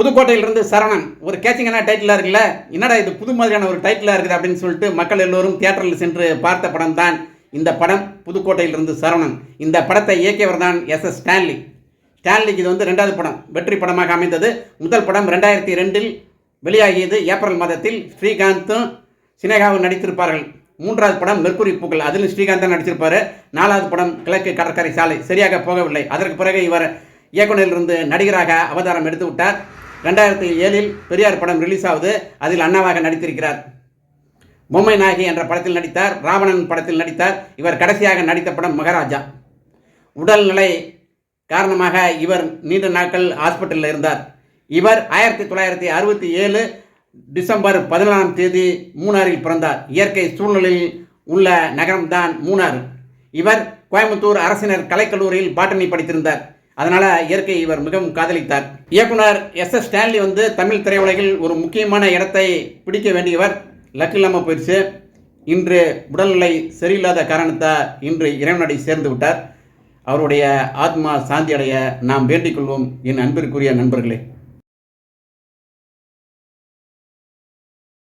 புதுக்கோட்டையிலிருந்து சரவணன் ஒரு கேச்சிங்கான டைட்டிலாக இருக்குல்ல? என்னடா இது புது மாதிரியான ஒரு டைட்டிலாக இருக்குது அப்படின்னு சொல்லிட்டு மக்கள் எல்லோரும் தியேட்டரில் சென்று பார்த்த படம் தான் இந்த படம் புதுக்கோட்டையிலிருந்து சரவணன் இந்த படத்தை இயக்கியவர் தான் எஸ். எஸ். ஸ்டான்லி. ஸ்டான்லிக்கு இது வந்து ரெண்டாவது படம். வெற்றி படமாக அமைந்தது. முதல் படம் ரெண்டாயிரத்தி ரெண்டில் வெளியாகியது ஏப்ரல் மாதத்தில். ஸ்ரீகாந்தும் சினேகாவும் நடித்திருப்பார்கள். மூன்றாவது படம் மெர்குரி பூக்கள். அதிலும் ஸ்ரீகாந்த் தான் நடிச்சிருப்பாரு. நாலாவது படம் கிழக்கு கடற்கரை சாலை. சரியாக போகவில்லை. அதற்கு பிறகு இவர் இயக்குநரிலிருந்து நடிகராக அவதாரம் எடுத்து விட்டார். ரெண்டாயிரத்தி ஏழில் பெரியார் படம் ரிலீஸ் ஆகுது. அதில் அண்ணாவாக நடித்திருக்கிறார். பொம்மை நாயகி என்ற படத்தில் நடித்தார். ராவணன் படத்தில் நடித்தார். இவர் கடைசியாக நடித்த படம் மகாராஜா. உடல்நிலை காரணமாக இவர் நீண்ட நாட்கள் ஹாஸ்பிட்டலில் இருந்தார். இவர் ஆயிரத்தி தொள்ளாயிரத்தி அறுபத்தி ஏழு டிசம்பர் பதினாலாம் தேதி மூணாறில் பிறந்தார். இயற்கை சூழ்நிலையில் உள்ள நகரம்தான் மூணாறு. இவர் கோயம்புத்தூர் அரசினர் கலைக்கல்லூரியில் பாட்டனி படித்திருந்தார். அதனால் இயற்கை இவர் மிகவும் காதலித்தார். இயக்குனர் எஸ். எஸ். ஸ்டான்லி வந்து தமிழ் திரையுலகில் ஒரு முக்கியமான இடத்தை பிடிக்க வேண்டியவர் லக்கு இல்லாமல் போயிடுச்சு இன்று உடல்நிலை சரியில்லாத காரணத்தால் இன்று இறைவனடி சேர்ந்து விட்டார். அவருடைய ஆத்மா சாந்தியடைய நாம் வேண்டிக் கொள்வோம். என் அன்பிற்குரிய நண்பர்களே.